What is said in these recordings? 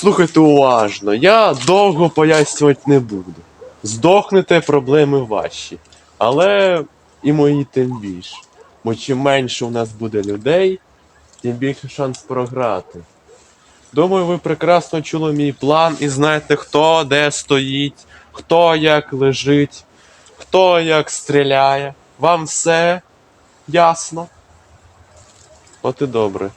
Слухайте уважно, я довго пояснювати не буду. Здохнете проблеми ваші. Але і мої тим більше. Бо чим менше у нас буде людей, тим більше шанс програти. Думаю, ви прекрасно чули мій план і знаєте, хто де стоїть, хто як лежить, хто як стріляє. Вам все ясно? От і добре.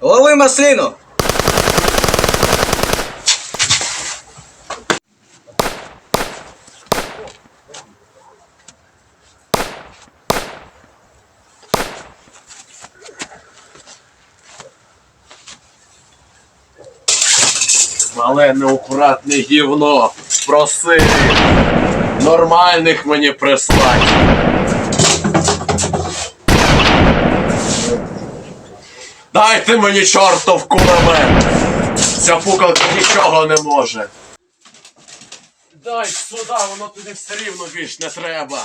Лови маслину! Мале неаккуратне гівно. Просив. Нормальних мені прислать. Дайте мені чортов кулемет. Ця пукалка нічого не може. Дай сюди, воно тобі все рівно більш не треба.